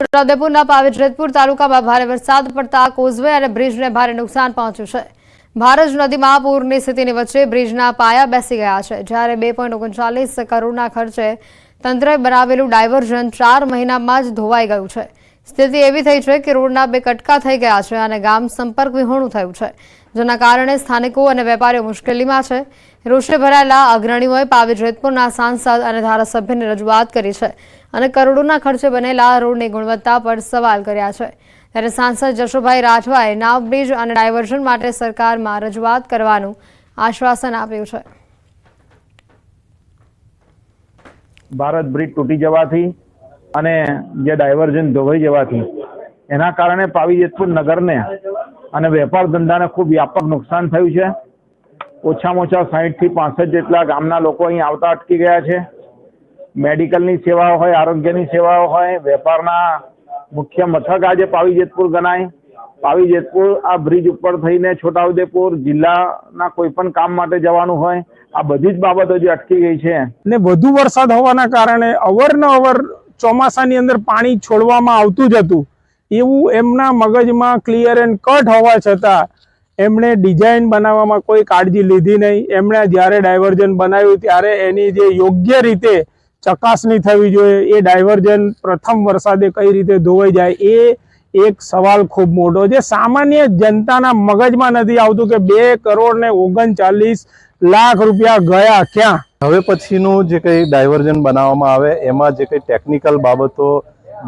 છોટાઉદેપુરના પાવીજેતપુર તાલુકામાં ભારે વરસાદ પડતા કોઝવે અને બ્રિજને ભારે નુકસાન પહોંચ્યું છે. ભારજ નદીમાં પૂરની સ્થિતિની વચ્ચે બ્રિજના પાયા બેસી ગયા છે. જ્યારે બે ઓગણચાલીસ કરોડના ખર્ચે તંત્રએ બનાવેલું ડાયવર્ઝન ચાર મહિનામાં જ ધોવાઈ ગયું છે. સ્થિતિ એવી થઈ છે કે રોડના બે કટકા થઈ ગયા છે અને ગામ સંપર્ક વિહોણું થયું છે, જેના કારણે સ્થાનિકો અને વેપારીઓ મુશ્કેલીમાં છે. રોષે ભરાયેલા અગ્રણીઓએ પાવી જેતપુરના સાંસદ અને ધારાસભ્યને રજૂઆત કરી છે. અને કરોડોના ખર્ચે બનેલા રોડની ગુણવત્તા પર સવાલ કર્યા છે. ત્યારે સાંસદ જશુભાઈ રાઠવાએ નાવ બ્રિજ અને ડાયવર્ઝન માટે સરકારમાં રજૂઆત કરવાનું આશ્વાસન આપ્યું છે. ભારત બ્રિજ તૂટી જવાથી અને જે ડાયવર્ઝન ધોવાઈ જવાથી એના કારણે પાવી જેતપુર નગરને અને વેપાર ધંધાને ખૂબ વ્યાપક નુકસાન થયું છે. ઓછામાં ઓછા સાહીઠથી પાસઠ જેટલા ગામના લોકો અહીં આવતા અટકી ગયા છે. મેડિકલની સેવાઓ હોય, આરોગ્યની સેવાઓ હોય, વેપારના મુખ્ય મથક આજે પાવી જેતપુર ગણાય. પાવી જેતપુર આ બ્રિજ ઉપર થઈને છોટાઉદેપુર જિલ્લાના કોઈ પણ કામ માટે જવાનું હોય, આ બધી જ બાબતો જે અટકી ગઈ છે. ને વધુ વરસાદ હોવાના કારણે અવરનવર ચોમાસાની અંદર પાણી છોડવામાં આવતું જ હતું. એવું એમના મગજમાં ક્લિયર એન્ડ કટ હોવા છતાં એમણે ડિઝાઇન બનાવવામાં કોઈ કાળજી લીધી નહીં. એમણે જ્યારે ડાયવર્ઝન બનાવ્યું ત્યારે એની જે યોગ્ય રીતે ચકાસણી થવી જોઈએ. એ ડાયવર્જન પ્રથમ વરસાદે કઈ રીતે ધોવાઈ જાય એ એક સવાલ ખૂબ મોટો છે. સામાન્ય જનતાના મગજમાં નથી આવતું કે બે કરોડ ને ઓગણચાલીસ લાખ રૂપિયા ગયા ક્યાં? હવે પછીનું જે કંઈ ડાયવર્જન બનાવવામાં આવે, એમાં જે કંઈ ટેકનિકલ બાબતો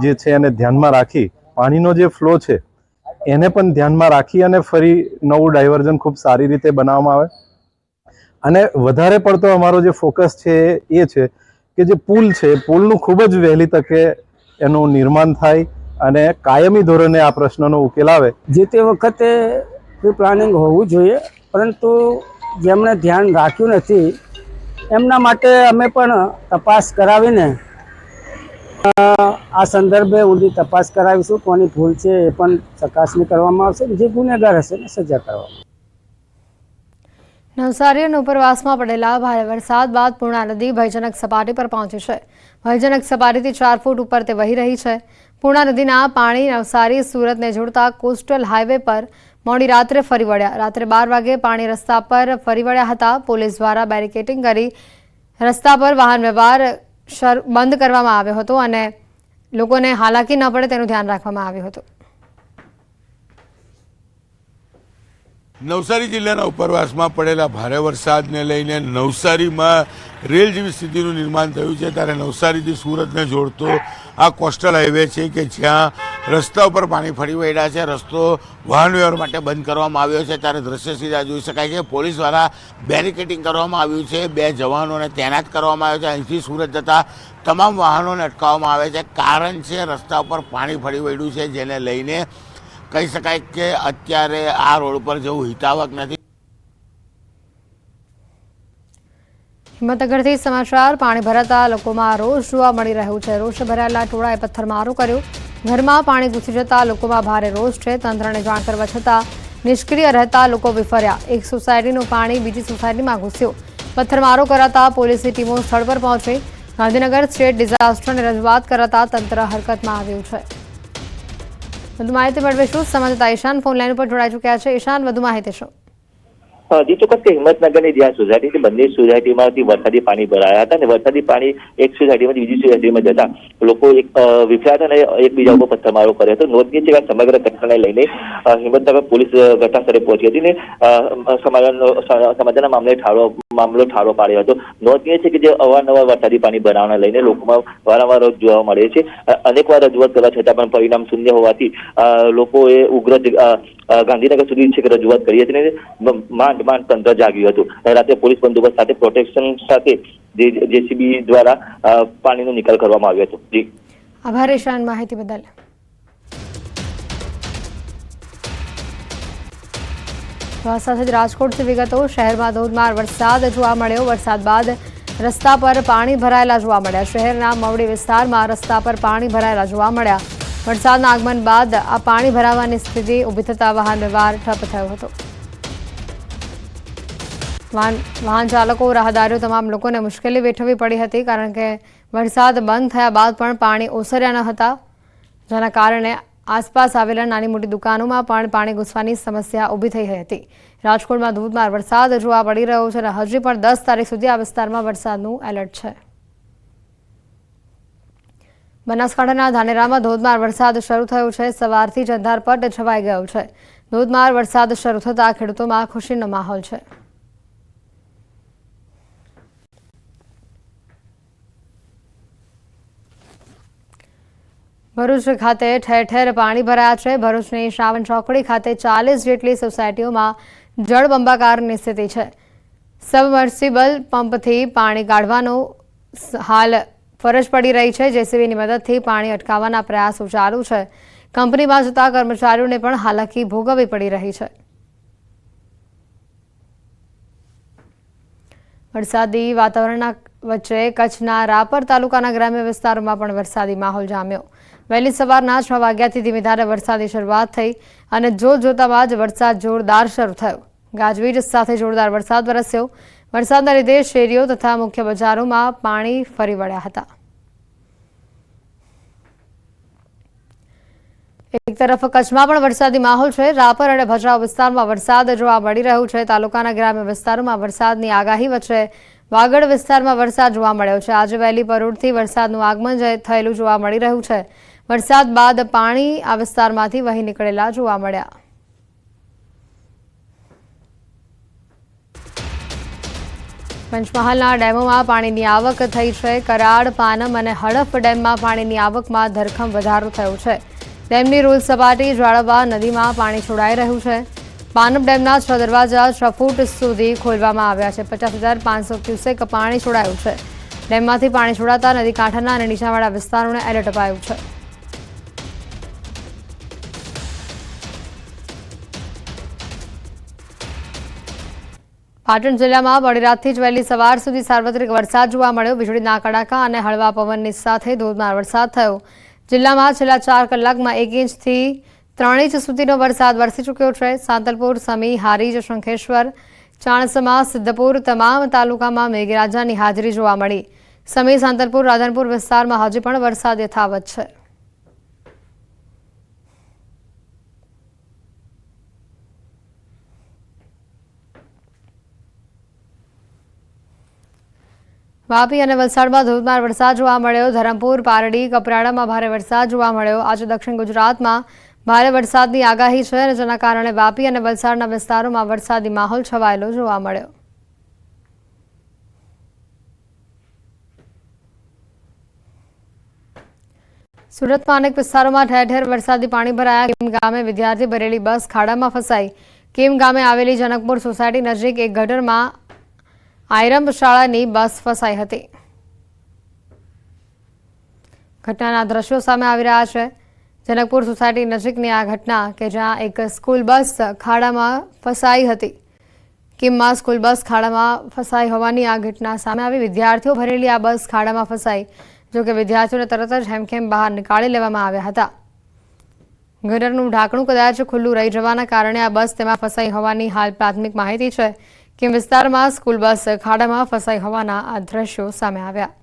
જે છે એને ધ્યાનમાં રાખી, પાણીનો જે ફ્લો છે, એને પણ ધ્યાનમાં રાખી અને ફરી નવું ડાયવર્જન ખૂબ સારી રીતે બનાવવામાં આવે. અને વધારે પડતો અમારો જે ફોકસ છે એ છે કે જે પુલ છે, પુલનું ખૂબ જ વહેલી તકે એનું નિર્માણ થાય અને કાયમી ધોરણે આ પ્રશ્નનો ઉકેલ આવે જે તે વખતે પ્લાનિંગ હોવું જોઈએ, પરંતુ જેમણે ધ્યાન રાખ્યું નથી, એમના માટે અમે પણ તપાસ કરાવીને આ સંદર્ભે ઊંડી તપાસ કરાવીશું કોની ભૂલ છે એ પણ ચકાસણી કરવામાં આવશે જે ગુનેગાર હશે એને સજા કરવામાં. નવસારી અને ઉપરવાસમાં પડેલા ભારે વરસાદ બાદ પૂર્ણા નદી ભયજનક સપાટી પર પહોંચી છે. ભયજનક સપાટીથી ચાર ફૂટ ઉપર તે વહી રહી છે. પૂર્ણા નદીના પાણી નવસારી, સુરતને જોડતા કોસ્ટલ હાઈવે પર મોડી રાત્રે ફરી વળ્યા. રાત્રે બાર વાગે પાણી રસ્તા પર ફરી વળ્યા હતા. પોલીસ દ્વારા બેરિકેટિંગ કરી રસ્તા પર વાહન વ્યવહાર બંધ કરવામાં આવ્યો હતો અને લોકોને હાલાકી ન પડે તેનું ધ્યાન રાખવામાં આવ્યું હતું. નવસારી જિલ્લાના ઉપરવાસમાં પડેલા ભારે વરસાદને લઈને નવસારીમાં રેલ જેવી સ્થિતિનું નિર્માણ થયું છે. ત્યારે નવસારીથી સુરતને જોડતો આ કોસ્ટલ હાઈવે છે કે જ્યાં રસ્તા ઉપર પાણી ફરી વળ્યા છે. રસ્તો વાહન વ્યવહાર માટે બંધ કરવામાં આવ્યો છે. ત્યારે દ્રશ્ય સીધા જોઈ શકાય છે. પોલીસ દ્વારા બેરિકેટિંગ કરવામાં આવ્યું છે. બે જવાનોને તૈનાત કરવામાં આવ્યા છે. અહીંથી સુરત જતા તમામ વાહનોને અટકાવવામાં આવે છે. કારણ છે રસ્તા ઉપર પાણી ફરી વળ્યું છે, જેને લઈને કહી શકાય કે અત્યારે આ રોડ પર જવું હિતાવક નથી. હિંમતનગરથી સમાચાર, પાણી ભરાતા લોકોમાં રોષ જોવા મળી રહ્યો છે. રોષ ભરાયેલા ટોળાએ પથ્થરમારો કર્યો. ઘરમાં પાણી ઘૂસી જતા લોકોમાં ભારે રોષ છે. તંત્રને જાણ કરવા છતાં નિષ્ક્રિય રહેતા લોકો વિફર્યા. એક સોસાયટીનું પાણી બીજી સોસાયટીમાં ઘૂસ્યું. પથ્થરમારો કરાતા પોલીસની ટીમો સ્થળ પર પહોંચી. ગાંધીનગર સ્ટેટ ડિઝાસ્ટરની રજૂઆત કરાતા તંત્ર હરકતમાં આવ્યું છે. વધુ માહિતી મેળવીશું. સંવાદદાતા ઈશાન ફોન લાઈન ઉપર જોડાઈ ચૂક્યા છે. ઈશાન, વધુ માહિતી શું? હજી ચોક્કસ હિંમતનગરની જ્યાં સોસાયટી બંને સોસાયટીમાંથી વરસાદી પાણી ભરાયા હતા અને વરસાદી પાણી એક સોસાયટીમાંથી બીજી સોસાયટીમાં જતા લોકો એક હતા અને એકબીજા ઉપર પથ્થરમારો કર્યો હતો. નોંધનીય છે કે સમગ્ર ઘટનાને લઈને હિંમતનગર પોલીસ ઘટના ઘટનાસ્થળે પહોંચી હતી અને સમાધાન સમાધાનના મામલે ઠાળો મામલો ઠારો પાડ્યો હતો. નોંધનીય છે કે જે અવારનવાર વરસાદી પાણી બનાવવાને લઈને લોકોમાં વારંવાર જોવા મળે છે. અનેકવાર રજૂઆત કરવા છતાં પણ પરિણામ શૂન્ય હોવાથી લોકોએ ઉગ્ર ગાંધીનગર સુધી છે કે રજૂઆત કરી હતી ને માંડ માંડ તંત્ર જાગ્યું હતું. રાતે પોલીસ બંદોબસ્ત સાથે પ્રોટેક્શન સાથે જેસીબી દ્વારા પાણીનો નિકાલ કરવામાં આવ્યો હતો. જી. આભાર, ઈશાન માહિતી બદલ. આ સાથે રાજકોટથી વિગતો શહેરમાં ધોધમાર વરસાદ જોવા મળ્યો. વરસાદ બાદ રસ્તા પર પાણી ભરાયેલા જોવા મળ્યા. શહેરના મવડી વિસ્તારમાં રસ્તા પર પાણી ભરાયેલા જોવા મળ્યા. વરસાદના આગમન બાદ આ પાણી ભરાવાની સ્થિતિ ઊભી થતા વાહન વ્યવહાર ઠપ થયો હતો. વાહન ચાલકો, રાહદારીઓ તમામ લોકોને મુશ્કેલી વેઠવી પડી હતી કારણ કે વરસાદ બંધ થયા બાદ પણ પાણી ઓસર્યા ન હતા. જેના કારણે આસપાસ આવેલા નાની મોટી દુકાનોમાં પણ પાણી ઘૂસવાની સમસ્યા ઊભી થઈ હતી. રાજકોટમાં ધોધમાર વરસાદ જોવા મળી રહ્યો છે અને હજી પણ દસ તારીખ સુધી આ વિસ્તારમાં વરસાદનું એલર્ટ છે. બનાસકાંઠાના ધાનેરામાં ધોધમાર વરસાદ શરૂ થયો છે. સવારથી જ અંધારપટ છવાઈ ગયો છે. ધોધમાર વરસાદ શરૂ થતાં ખેડૂતોમાં ખુશીનો માહોલ છે. ભરૂચ ખાતે ઠેર ઠેર પાણી ભરાયા છે. ભરૂચની શ્રાવણ ચોકડી ખાતે ચાલીસ જેટલી સોસાયટીઓમાં જળબંબાકારની સ્થિતિ છે. સબમર્સિબલ પંપથી પાણી કાઢવાનો હાલ ફરજ પડી રહી છે. જેસીબીની મદદથી પાણી અટકાવવાના પ્રયાસો ચાલુ છે. કંપનીમાં જતા કર્મચારીઓને પણ હાલાકી ભોગવવી પડી રહી છે. વરસાદી વાતાવરણના વચ્ચે કચ્છના રાપર તાલુકાના ગ્રામ્ય વિસ્તારોમાં પણ વરસાદી માહોલ જામ્યો. વહેલી સવારના છ વાગ્યાથી ધીમી ધારે વરસાદની શરૂઆત થઈ અને જોત જ વરસાદ જોરદાર શરૂ થયો. ગાજવીજ સાથે જોરદાર વરસાદ વરસ્યો. વરસાદના લીધે શેરીઓ તથા મુખ્ય બજારોમાં પાણી ફરી વળ્યા હતા. એક તરફ કચ્છમાં પણ વરસાદી માહોલ છે. રાપર અને ભચાઉ વિસ્તારમાં વરસાદ જોવા મળી રહ્યું છે. તાલુકાના ગ્રામ્ય વિસ્તારોમાં વરસાદની આગાહી વચ્ચે વાગડ વિસ્તારમાં વરસાદ જોવા મળ્યો છે. આજે વહેલી પરોડથી વરસાદનું આગમન થયેલું જોવા મળી રહ્યું છે. વરસાદ બાદ પાણી આ વિસ્તારમાંથી વહી નીકળેલા જોવા મળ્યા. પંચમહાલના ડેમોમાં પાણીની આવક થઈ છે. કરાડ, પાનમ અને હડફ ડેમમાં પાણીની આવકમાં ધરખમ વધારો થયો છે. ડેમની રૂલ સપાટી જાળવવા નદીમાં પાણી છોડાઈ રહ્યું છે. પાનમ ડેમના છ દરવાજા છ ફૂટ સુધી ખોલવામાં આવ્યા છે. પચાસ હજાર પાંચસો ક્યુસેક પાણી છોડાયું છે. ડેમમાંથી પાણી છોડાતા નદી કાંઠાના અને નીચાણવાળા વિસ્તારોને એલર્ટ અપાયું છે. પાટણ જિલ્લામાં મોડી જ વહેલી સવાર સુધી સાર્વત્રિક વરસાદ જોવા મળ્યો. વીજળીના કડાકા અને હળવા પવનની સાથે ધોધમાર વરસાદ થયો. જિલ્લામાં છેલ્લા ચાર કલાકમાં એક ઇંચથી ત્રણ ઇંચ સુધીનો વરસાદ વરસી ચૂક્યો છે. સાંતલપુર, સમી હારીજ શંખેશ્વર ચાણસમા, સિદ્ધપુર તમામ તાલુકામાં મેઘરાજાની હાજરી જોવા મળી. સમી, સાંતલપુર, રાધનપુર વિસ્તારમાં હજી પણ વરસાદ યથાવત છે. વાપી અને વલસાડમાં ધોધમાર વરસાદ જોવા મળ્યો. ધરમપુર, પારડી, કપરાડામાં ભારે વરસાદ જોવા મળ્યો. આજે દક્ષિણ ગુજરાતમાં ભારે વરસાદની આગાહી છે અને જેના કારણે વાપી અને વલસાડના વિસ્તારોમાં વરસાદી માહોલ છવાયેલો જોવા મળ્યો. સુરતમાં અનેક વિસ્તારોમાં ઠેર ઠેર વરસાદી પાણી ભરાયા. કેમ ગામે વિદ્યાર્થી ભરેલી બસ ખાડામાં ફસાઈ. કેમ ગામે આવેલી જનકપુર સોસાયટી નજીક એક ગટરમાં આયરમ શાળાની બસ ફસાઈ હતી. ઘટનાના દ્રશ્યો સામે આવી રહ્યા છે. જનકપુર સોસાયટી નજીકની આ ઘટના કે જ્યાં એક સ્કૂલ બસ ખાડામાં ફસાઈ હતી. કિમમાં સ્કૂલ બસ ખાડામાં ફસાઈ હોવાની આ ઘટના સામે આવી. વિદ્યાર્થીઓ ભરેલી આ બસ ખાડામાં ફસાઈ જોકે વિદ્યાર્થીઓને તરત જ હેમખેમ બહાર નીકાળી લેવામાં આવ્યા હતા. ગટરનું ઢાંકણું કદાચ ખુલ્લું રહી જવાના કારણે આ બસ તેમાં ફસાઈ હોવાની હાલ પ્રાથમિક માહિતી છે. કે વિસ્તારમાં સ્કૂલ બસ ખાડામાં ફસાઈ હોવાના આ દ્રશ્યો સામે આવ્યા.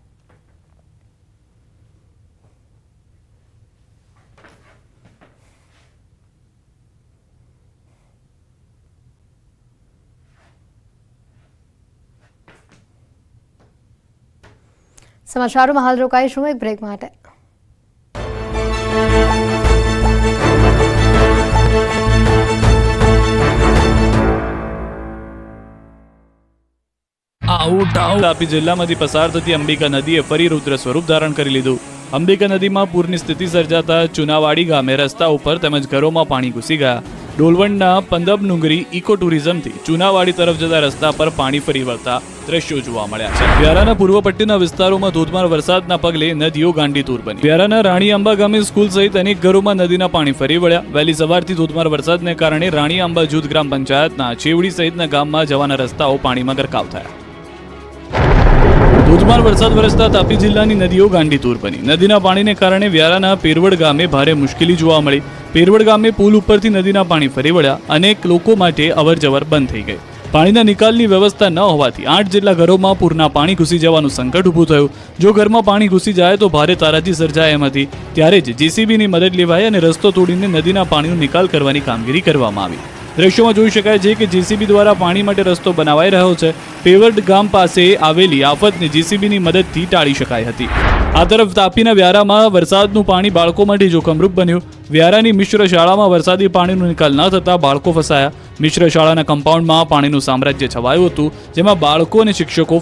સમાચારોમાં હાલ રોકાઈશું એક બ્રેક માટે. આઉટ આઉટ તાપી જિલ્લામાંથી પસાર થતી અંબિકા નદીએ ફરી રુદ્ર સ્વરૂપ ધારણ કરી લીધું. અંબિકા નદીમાં પૂરની સ્થિતિ સર્જાતા ચુનાવાડી ગામે રસ્તા ઉપર તેમજ ઘરોમાં પાણી ઘૂસી ગયા. ડોલવણના પંદબ નુંગરી ઇકો ટુરિઝમથી ચુનાવાડી તરફ જતા રસ્તા પર પાણી ફરી વળતા દ્રશ્યો જોવા મળ્યા છે. વ્યારાના પૂર્વ પટ્ટીના વિસ્તારોમાં ધોધમાર વરસાદના પગલે નદીઓ ગાંડીતુર બની. વ્યારાના રાણી આંબા ગામે સ્કૂલ સહિત અનેક ઘરોમાં નદીના પાણી ફરી વળ્યા. વહેલી સવારથી ધોધમાર વરસાદને કારણે રાણી આંબા જૂથ ગ્રામ પંચાયતના ચેવડી સહિતના ગામમાં જવાના રસ્તાઓ પાણીમાં ગરકાવ થયા. ધોધમાર વરસાદ વરસતા તાપી જિલ્લાની નદીઓ ગાંડીતુર બની. નદીના પાણીને કારણે વ્યારાના પેરવડ ગામે ભારે મુશ્કેલી જોવા મળી. પેરવડ ગામે પુલ ઉપરથી નદીના પાણી ફરી વળ્યા. અનેક લોકો માટે અવરજવર બંધ થઈ ગઈ. પાણીના નિકાલની વ્યવસ્થા ન હોવાથી આઠ જેટલા ઘરોમાં પૂરના પાણી ઘૂસી જવાનું સંકટ ઊભું થયું. જો ઘરમાં પાણી ઘૂસી જાય તો ભારે તારાજી સર્જાય એમ હતી. ત્યારે જ જેસીબીની મદદ લેવાઈ અને રસ્તો તોડીને નદીના પાણીનો નિકાલ કરવાની કામગીરી કરવામાં આવી. દ્રશ્યોમાં જોઈ શકાય છે કે જીસીબી દ્વારા પાણી માટે રસ્તો બનાવાઈ રહ્યો છે. પેવર્ડ ગામ પાસે આવેલી આફતને જીસીબીની મદદથી ટાળી શકાઈ હતી. આ તરફ તાપીના વ્યારામાં વરસાદનું પાણી બાળકો માટે જોખમરૂપ બન્યું. વ્યારાની મિશ્ર શાળામાં વરસાદી પાણીનો નિકાલ ન થતાં બાળકો ફસાયા. મિશ્ર શાળાના કમ્પાઉન્ડમાં પાણીનું સામ્રાજ્ય છવાયું હતું, જેમાં બાળકો અને શિક્ષકો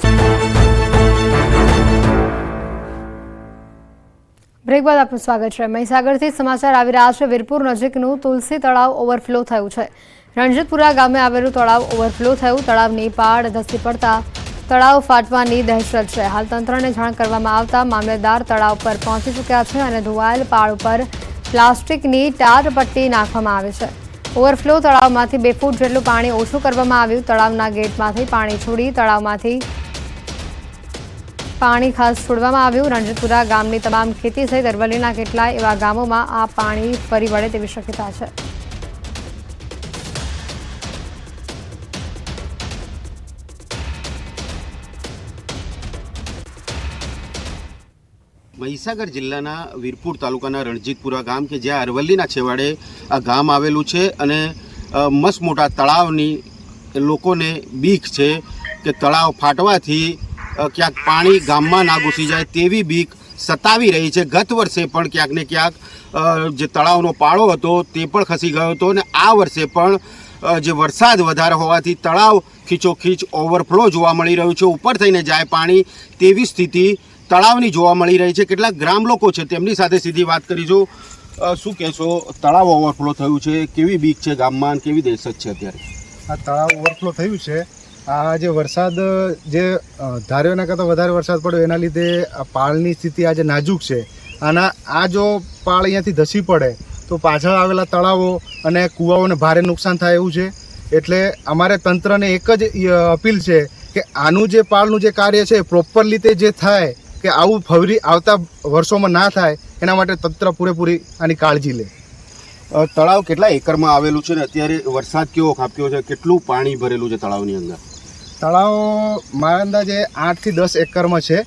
બ્રેક બાદ આપનું સ્વાગત છે. મહીસાગરથી સમાચાર આવી રહ્યા છે. વીરપુર નજીકનું તુલસી તળાવ ઓવરફ્લો થયું છે. રણજીતપુરા ગામે આવેલું તળાવ ઓવરફ્લો થયું. તળાવની પાડ ધસી પડતા તળાવ ફાટવાની દહેશત છે. હાલ તંત્રને જાણ કરવામાં આવતા મામલેદાર તળાવ પર પહોંચી ચૂક્યા છે અને ધોવાયેલ પાળ ઉપર પ્લાસ્ટિકની ટાર પટ્ટી નાખવામાં આવી છે. ઓવરફ્લો તળાવમાંથી બે ફૂટ જેટલું પાણી ઓછું કરવામાં આવ્યું. તળાવના ગેટમાંથી પાણી છોડી તળાવમાંથી પાણી ખાસ છોડવામાં આવ્યું. રણજીતપુરા ગામની તમામ ખેતી સહિત અરવલ્લીના કેટલાય એવા ગામોમાં આ પાણી ફરી વળે તેવી શક્યતા છે. મહીસાગર જિલ્લાના વીરપુર તાલુકાના રણજીતપુરા ગામ કે જ્યાં અરવલ્લીના છેવાડે આ ગામ આવેલું છે અને મસ્ત મોટા તળાવની લોકોને બીક છે કે તળાવ ફાટવાથી ક્યાંક પાણી ગામમાં ના ઘૂસી જાય તેવી બીક સતાવી રહી છે. ગત વર્ષે પણ ક્યાંક ને ક્યાંક જે તળાવનો પાળો હતો તે પણ ખસી ગયો હતો અને આ વર્ષે પણ જે વરસાદ વધારે હોવાથી તળાવ ખીચોખીચ ઓવરફ્લો જોવા મળી રહ્યું છે. ઉપર થઈને જાય પાણી તેવી સ્થિતિ તળાવની જોવા મળી રહી છે. કેટલાક ગ્રામ લોકો છે, તેમની સાથે સીધી વાત કરીશું શું કહેશો? તળાવ ઓવરફ્લો થયું છે. કેવી બીક છે ગામમાં? કેવી દહેશત છે અત્યારે? આ તળાવ ઓવરફ્લો થયું છે. આ જે વરસાદ, જે ધાર્યો એના કરતાં વધારે વરસાદ પડ્યો, એના લીધે પાળની સ્થિતિ આજે નાજુક છે. આના, આ જો પાળ અહીંયાથી ધસી પડે, તો પાછળ આવેલા તળાવો અને કૂવાઓને ભારે નુકસાન થાય એવું છે. એટલે અમારે તંત્રને એક જ અપીલ છે કે આનું જે પાળનું જે કાર્ય છે પ્રોપર રીતે જે થાય કે આવું ફરી આવતા વર્ષોમાં ના થાય એના માટે તંત્ર પૂરેપૂરી આની કાળજી લે. તળાવ કેટલા એકરમાં આવેલું છે ને? અત્યારે વરસાદ કેવો ખાપ્યો છે? કેટલું પાણી ભરેલું છે તળાવની અંદર? તળાવ મારા અંદાજે આઠથી દસ એકરમાં છે.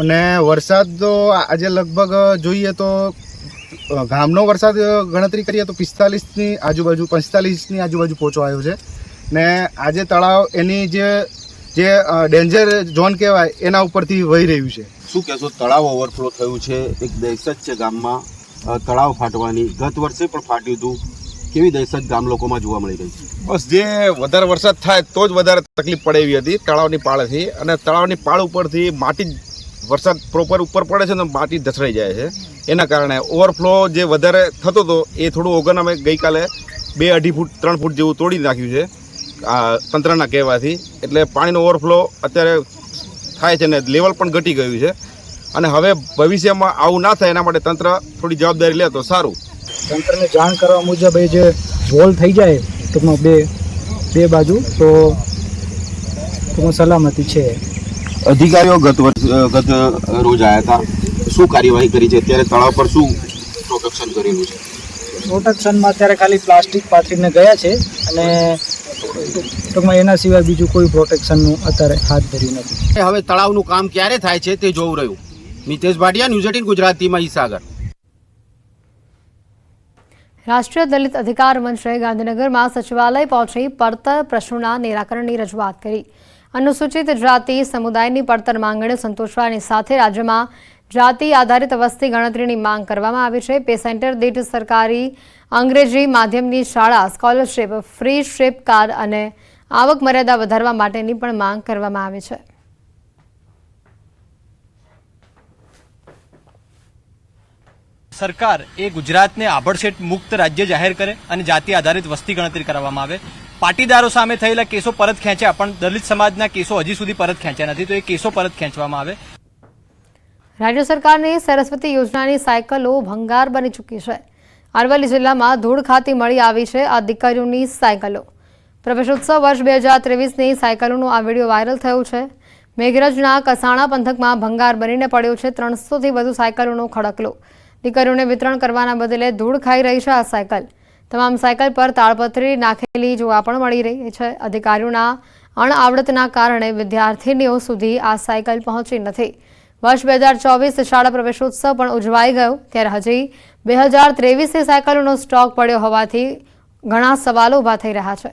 અને વરસાદ તો આજે લગભગ જોઈએ તો ગામનો વરસાદ ગણતરી કરીએ તો પિસ્તાલીસની આજુબાજુ પિસ્તાલીસની આજુબાજુ પહોંચો આવ્યો છે. ને આજે તળાવ એની જે જે ડેન્જર ઝોન કહેવાય એના ઉપરથી વહી રહ્યું છે. શું કહેશો? તળાવ ઓવરફ્લો થયું છે. એક દહેશત છે ગામમાં. તળાવ ફાટવાની. ગત વર્ષે પણ ફાટ્યું હતું. કેવી દહેશત ગામ લોકોમાં જોવા મળી રહી છે? બસ જે વધારે વરસાદ થાય તો જ વધારે તકલીફ પડે એવી હતી તળાવની પાળેથી. અને તળાવની પાળ ઉપરથી માટી વરસાદ પ્રોપર ઉપર પડે છે ને માટી ધસરાઈ જાય છે. એના કારણે ઓવરફ્લો જે વધારે થતો હતો એ થોડું ઓગન અમે ગઈકાલે બે અઢી ફૂટ, ત્રણ ફૂટ જેવું તોડી નાખ્યું છે. આ તંત્રના કહેવાથી. એટલે પાણીનો ઓવરફ્લો અત્યારે થાય છે ને લેવલ પણ ઘટી ગયું છે. અને હવે ભવિષ્યમાં આવું ના થાય એના માટે તંત્ર થોડી જવાબદારી લે તો સારું. તંત્રને જાણ કરવા મુજબ એ જે વોલ થઈ જાય ટૂંકમાં બે બે બાજુ તો ટૂંકમાં સલામતી છે. અધિકારીઓ ગત વર્ષ ગત રોજ આવ્યા હતા. શું કાર્યવાહી કરી છે? અત્યારે તળાવ પર શું પ્રોટેક્શન કરેલું છે? પ્રોટેક્શનમાં અત્યારે ખાલી પ્લાસ્ટિક પાથરીને ગયા છે અને ટૂંકમાં એના સિવાય બીજું કોઈ પ્રોટેક્શનનું અત્યારે હાથ ધર્યું નથી. હવે તળાવનું કામ ક્યારે થાય છે તે જોવું રહ્યું. મિતેશ ભાટિયા ન્યૂઝ એટીન ગુજરાતી ઈસાગર રાષ્ટ્રીય દલિત અધિકાર મંચે ગાંધીનગરમાં સચિવાલય પહોંચી પડતર પ્રશ્નોના નિરાકરણની રજૂઆત કરી. અનુસૂચિત જાતિ સમુદાયની પડતર માંગણીઓ સંતોષવાની સાથે રાજ્યમાં જાતિ આધારિત વસ્તી ગણતરીની માંગ કરવામાં આવી છે. પે સેન્ટર દીઠ સરકારી અંગ્રેજી માધ્યમની શાળા સ્કોલરશીપ ફ્રી શિપ કાર્ડ અને આવક મર્યાદા વધારવા માટેની પણ માંગ કરવામાં આવી છે. સરકાર એ ગુજરાતને આભડછેટ મુક્ત રાજ્ય જાહેર કરે અને જાતિ આધારિત વસ્તી ગણતરી કરવામાં આવે. પાટીદારો સામે થયેલા કેસો પરત ખેંચ્યા પણ દલિત સમાજના કેસો હજી સુધી પરત ખેંચ્યા નથી તો એ કેસો પરત ખેંચવામાં આવે. રાજ્ય સરકારની સરસ્વતી યોજનાની સાયકલો ભંગાર બની ચૂકી છે. અરવલ્લી જિલ્લામાં ધૂળ ખાતી મળી આવી છે આ દીકરીઓની સાયકલો. પ્રવેશોત્સવ વર્ષ બે હજાર ત્રેવીસની સાયકલોનો આ વીડિયો વાયરલ થયો છે. મેઘરજના કસાણા પંથકમાં ભંગાર બનીને પડ્યો છે ત્રણસોથી વધુ સાયકલોનો ખડકલો. દીકરીઓને વિતરણ કરવાના બદલે ધૂળ ખાઈ રહી છે આ સાયકલ. તમામ સાયકલ પર તાળપત્રી નાખેલી જોવા પણ મળી રહી છે. અધિકારીઓના અણઆવડતના કારણે વિદ્યાર્થીનીઓ સુધી આ સાયકલ પહોંચી નથી. વર્ષ બે હજાર ચોવીસ શાળા પ્રવેશોત્સવ પણ ઉજવાઈ ગયો. ત્યારે હજી બે હજાર ત્રેવીસથી સાયકલોનો સ્ટોક પડ્યો હોવાથી ઘણા સવાલો ઊભા થઈ રહ્યા છે.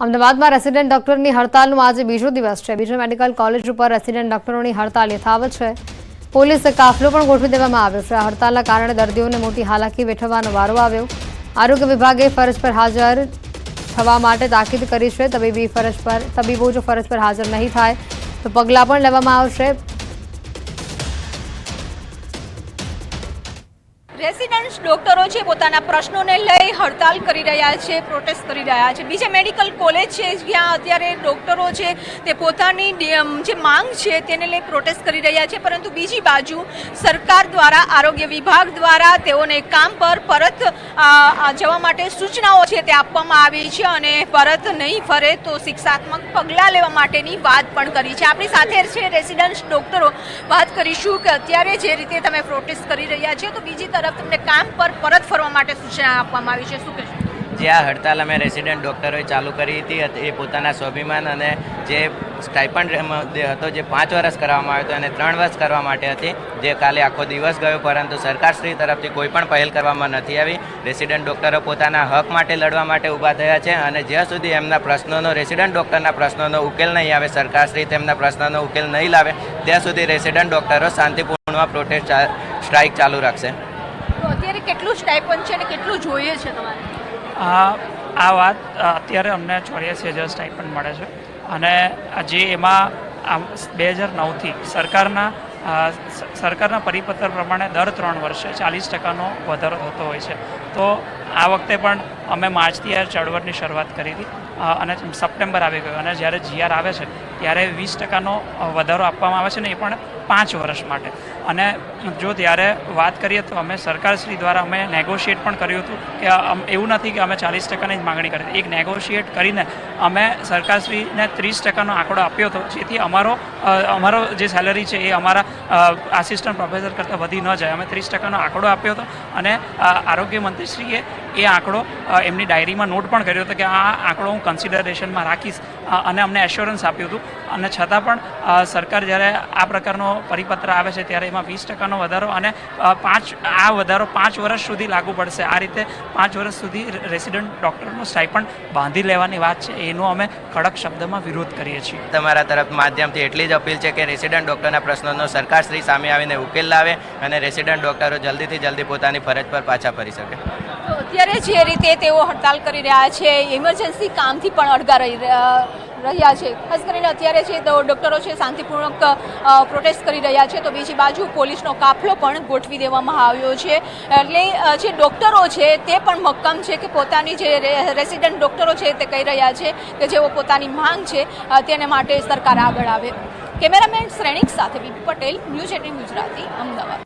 અમદાવાદમાં રેસિડેન્ટ ડોક્ટરની હડતાલનો આજે બીજો દિવસ છે. બીજો મેડિકલ કોલેજ ઉપર રેસિડેન્ટ ડોક્ટરોની હડતાલ યથાવત છે. પોલીસ કાફલો પણ ગોઠવી દેવામાં આવ્યો છે. આ હડતાલના કારણે દર્દીઓને મોટી હાલાકી વેઠવાનો વારો આવ્યો. આરોગ્ય વિભાગે ફરજ પર હાજર થવા માટે તાકીદ કરી છે. તબીબી ફરજ પર, તબીબો જો ફરજ પર હાજર નહીં થાય, તો પગલાં પણ લેવામાં આવશે. રેસિડન્સ ડોક્ટરો છે, પોતાના પ્રશ્નોને લઈ હડતાલ કરી રહ્યા છે પ્રોટેસ્ટ કરી રહ્યા છે. બીજે મેડિકલ કોલેજ છે, જ્યાં અત્યારે ડોક્ટરો છે, તે પોતાની જે માંગ છે, તેને લઈ પ્રોટેસ્ટ કરી રહ્યા છે. પરંતુ બીજી બાજુ સરકાર દ્વારા, આરોગ્ય વિભાગ દ્વારા તેઓને કામ પર પરત જવા માટે સૂચનાઓ છે તે આપવામાં આવી છે અને પરત નહીં ફરે તો શિક્ષાત્મક પગલાં લેવા માટેની વાત પણ કરી છે. આપણી સાથે છે રેસિડન્સ ડોક્ટરો વાત કરીશું કે અત્યારે જે રીતે તમે પ્રોટેસ્ટ કરી રહ્યા છો, તો બીજી તરફ તમને કામ પર પરત ફરવા માટે સૂચના આપવામાં આવી છે? શું કહેશો? જે આ હડતાલ અમે રેસિડેન્ટ ડૉક્ટરોએ ચાલુ કરી હતી એ પોતાના સ્વાભિમાન અને જે સ્ટાઇપન્ડ હતો, જે પાંચ વર્ષ કરવામાં આવ્યો હતો અને ત્રણ વર્ષ કરવા માટે હતી. જે કાલે આખો દિવસ ગયો, પરંતુ સરકારશ્રી તરફથી કોઈ પણ પહેલ કરવામાં નથી આવી. રેસિડેન્ટ ડૉક્ટરો પોતાના હક માટે લડવા માટે ઊભા થયા છે અને જ્યાં સુધી એમના પ્રશ્નોનો, રેસિડેન્ટ ડૉક્ટરના પ્રશ્નોનો ઉકેલ નહીં આવે, સરકારશ્રી તેમના પ્રશ્નોનો ઉકેલ નહીં લાવે, ત્યાં સુધી રેસિડેન્ટ ડૉક્ટરો શાંતિપૂર્ણ પ્રોટેસ્ટ સ્ટ્રાઇક ચાલુ રાખશે. કેટલું સ્ટાઇપન છે અને કેટલું જોઈએ છે તમારે? આ વાત અત્યારે અમને ચોર્યાસી હજાર સ્ટાઇપન્ડ મળે છે. અને જે એમાં બે હજાર નવથી સરકારના સરકારના પરિપત્ર પ્રમાણે દર ત્રણ વર્ષે ચાલીસ ટકાનો વધારો થતો હોય છે. તો આ વખતે પણ અમે માર્ચથી આ ચળવળની શરૂઆત કરી હતી. અને સપ્ટેમ્બર આવી ગયો. અને જ્યારે જીઆર આવે છે, ત્યારે વીસ ટકાનો વધારો આપવામાં આવે છે ને એ પણ પાંચ વર્ષ માટે. અને જો ત્યારે વાત કરીએ તો અમે સરકારશ્રી દ્વારા અમે નેગોશિએટ પણ કર્યું હતું કે એવું નથી કે અમે ચાલીસ ટકાની જ માગણી કરી એક નેગોશિએટ કરીને અમે સરકારશ્રીને ત્રીસ ટકાનો આંકડો આપ્યો હતો, જેથી અમારો અમારો જે સેલરી છે એ અમારા આસિસ્ટન્ટ પ્રોફેસર કરતાં વધી ન જાય. અમે ત્રીસ ટકાનો આંકડો આપ્યો હતો અને આરોગ્ય મંત્રીશ્રીએ એ આંકડો એમની ડાયરીમાં નોટ પણ કર્યો હતો કે આ આંકડો હું કન્સિડરેશનમાં રાખીશ અને અમને એશ્યોરન્સ આપ્યું હતું. અને છતાં પણ સરકાર જ્યારે આ પ્રકારનો પરિપત્ર આવે છે ત્યારે એમાં વીસ ટકાનો વધારો અને પાંચ આ વધારો પાંચ વર્ષ સુધી લાગુ પડશે. આ રીતે પાંચ વર્ષ સુધી રેસિડન્ટ ડૉક્ટરનો સ્ટાઇપન્ડ બાંધી લેવાની વાત છે એનો અમે કડક શબ્દમાં વિરોધ કરીએ છીએ. તમારા તરફ માધ્યમથી એટલી જ અપીલ છે કે રેસિડન્ટ ડૉક્ટરના પ્રશ્નોનો સરકારશ્રી સામે આવીને ઉકેલ લાવે અને રેસિડન્ટ ડૉક્ટરો જલ્દીથી જલ્દી પોતાની ફરજ પર પાછા ફરી શકે. તો અત્યારે જે રીતે તેઓ હડતાલ કરી રહ્યા છે ઇમરજન્સી કામથી પણ અડગા રહી રહ્યા છે. ખાસ કરીને અત્યારે છે તો ડૉક્ટરો છે શાંતિપૂર્વક પ્રોટેસ્ટ કરી રહ્યા છે, તો બીજી બાજુ પોલીસનો કાફલો પણ ગોઠવી દેવામાં આવ્યો છે. એટલે જે ડોક્ટરો છે તે પણ મક્કમ છે કે પોતાની જે રેસિડન્ટ ડૉક્ટરો છે તે કહી રહ્યા છે કે જેઓ પોતાની માંગ છે તેને માટે સરકાર આગળ આવે. કેમેરામેન શ્રેણિક સાથે BP Patel, news eighteen Gujarati, Ahmedabad.